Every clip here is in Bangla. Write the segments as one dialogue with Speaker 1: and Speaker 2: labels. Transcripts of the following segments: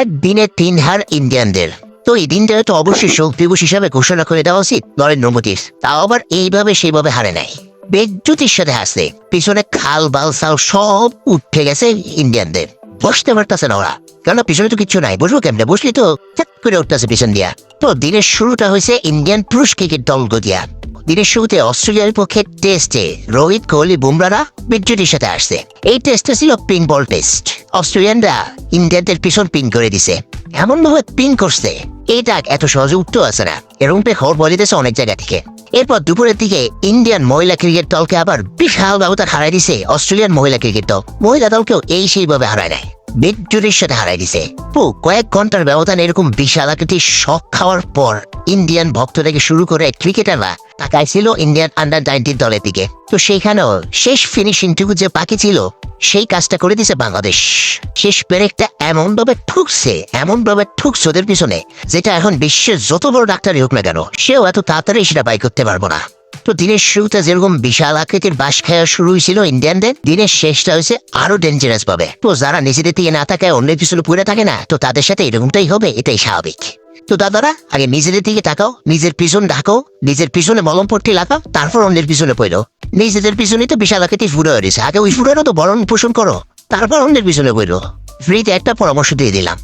Speaker 1: একদিনে তিন হার ইন্ডিয়ানদের। তো এই দিনটা তো অবশ্যই শোক দিবস হিসাবে ঘোষণা করে দেওয়া উচিত, নরেন্দ্র মোদীর। তাও আবার এইভাবে সেইভাবে হারে নাই। বিদ্যুতের সাথে হাসতে পিছনে খাল, বাল সাল সব উঠে গেছে ইন্ডিয়ানদের। বসতে পারতেছে না ওরা। কেন পিছনে তো কিছু নাই। বসবো কেমনে? বসলি তো করে উঠতেছে পিছন দিয়া। তো দিনের শুরুটা হয়েছে ইন্ডিয়ান পুরুষ ক্রিকেট দল দিয়া দিনের শুরুতে অস্ট্রেলিয়ার পক্ষে টেস্টে রোহিত কোহলি বুমরারা বিদ্যুতের সাথে আসছে। এই টেস্টটা ছিল পিং বল টেস্ট অস্ট্রেলিয়ানরা ইন্ডিয়ানদের পিছন পিন করে দিছে। এমন ভাবে পিন করছে। এইটা এত সহজে উঠতেও আছে না। এরকম পে খবর বলে দিতেছে অনেক জায়গা থেকে। এরপর দুপুরের দিকে ইন্ডিয়ান মহিলা ক্রিকেট দলকে আবার বিশাল ব্যবধান হারাই দিছে অস্ট্রেলিয়ান মহিলা ক্রিকেট দল। মহিলা দলকেও এই সেইভাবে হারায় নেয় বিদ্যুতের সাথে হারাই দিছে। পু, কয়েক ঘণ্টার ব্যবধান এরকম বিশাল আকৃতির শখ খাওয়ার পর ইন্ডিয়ান ভক্ত থেকে শুরু করে ক্রিকেটাররা তাকাইছিল ইন্ডিয়ান আন্ডার নাইনটিন দলের দিকে। তো সেইখানেও শেষ ফিনিশিংটুকু যে বাকি ছিল, সেই কাজটা করে দিছে বাংলাদেশ। শেষ পেরেকটা এমন ভাবে ঠুকছে এমন ভাবে ঠুকছে ওদের পিছনে, যেটা এখন বিশ্বের যত বড় ডাক্তারই হোক না কেন, সেও এত তাড়াতাড়ি সেটা বাই করতে পারব না। তো দিনের শুরুতে যেরকম বিশাল আকৃতির বাস খাওয়া শুরু হয়েছিল ইন্ডিয়ানদের, দিনের শেষটা হয়েছে আরও ডেঞ্জারাস পাবে তো যারা নিজেদের থেকে না থাকে অন্যের পিছনে পড়ে থাকে না, তো তাদের সাথে এরকমটাই হবে, এটাই স্বাভাবিক। তো দাদারা, আগে নিজেদের দিকে তাকাও, নিজের পিছন ঢাকাও নিজের পিছনে মলম পট্টি লাগাও, তারপর অন্যের পিছনে পড়ো। নিজেদের পিছনে তো বিশাল আকৃতির ফুটো হয়েছে আগে ওই ফুটোরও তো বরণ পোষণ করো, তারপর অন্যের পিছনে পড়ো। ফ্রিতে একটা পরামর্শ দিয়ে দিলাম।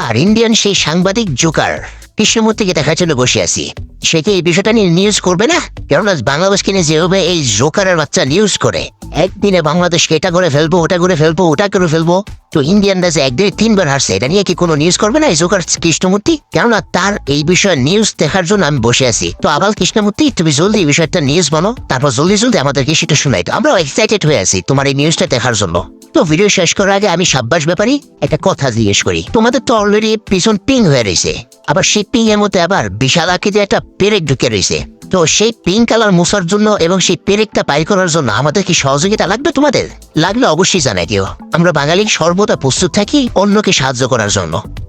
Speaker 1: আর ইন্ডিয়ান সেই সাংবাদিক জোকার, কৃষ্ণমূর্তিকে দেখার জন্য বসে আছি। সে কি এই বিষয়টা নিয়ে নিউজ করবে না? কেননা বাংলাদেশকে নিয়ে যেভাবে এই জোকারের বাচ্চা নিউজ করে একদিনে বাংলাদেশকে এটা করে ফেলব, ওটা করে ফেলব, ওটা করে ফেলব। তো ইন্ডিয়ানরা যে একদিনে তিনবার হারছে, এটা নিয়ে কি কোনো নিউজ করবে না এই জোকার কৃষ্ণমূর্তি? কেননা তার এই বিষয়ে নিউজ দেখার জন্য আমি বসে আছি। তো আবার কৃষ্ণমূর্তি, তুমি জলদি এই বিষয়টা নিউজ বলো, তারপর জলদি জলদি আমাদেরকে সেটা শোনাই তো আমরাও এক্সাইটেড হয়ে আছি তোমার এই নিউজটা দেখার জন্য। তো ভিডিও শেষ করার আগে আমি সাব্বাস ব্যাপারই একটা কথা জিজ্ঞেস করি। তোমাদের তো অলরেডি পিছন পিং হয়ে রয়েছে। আবার সেই পিং এর মধ্যে আবার বিশাল আকৃতি একটা পেরেক ঢুকে রয়েছে। তো সেই পিঙ্ক কালার মুসার জন্য এবং সেই পেরেকটা পাই করার জন্য আমাদের কি সহযোগিতা লাগবে তোমাদের? লাগলে অবশ্যই জানাই দিও। আমরা বাঙালি সর্বদা প্রস্তুত থাকি অন্যকে সাহায্য করার জন্য।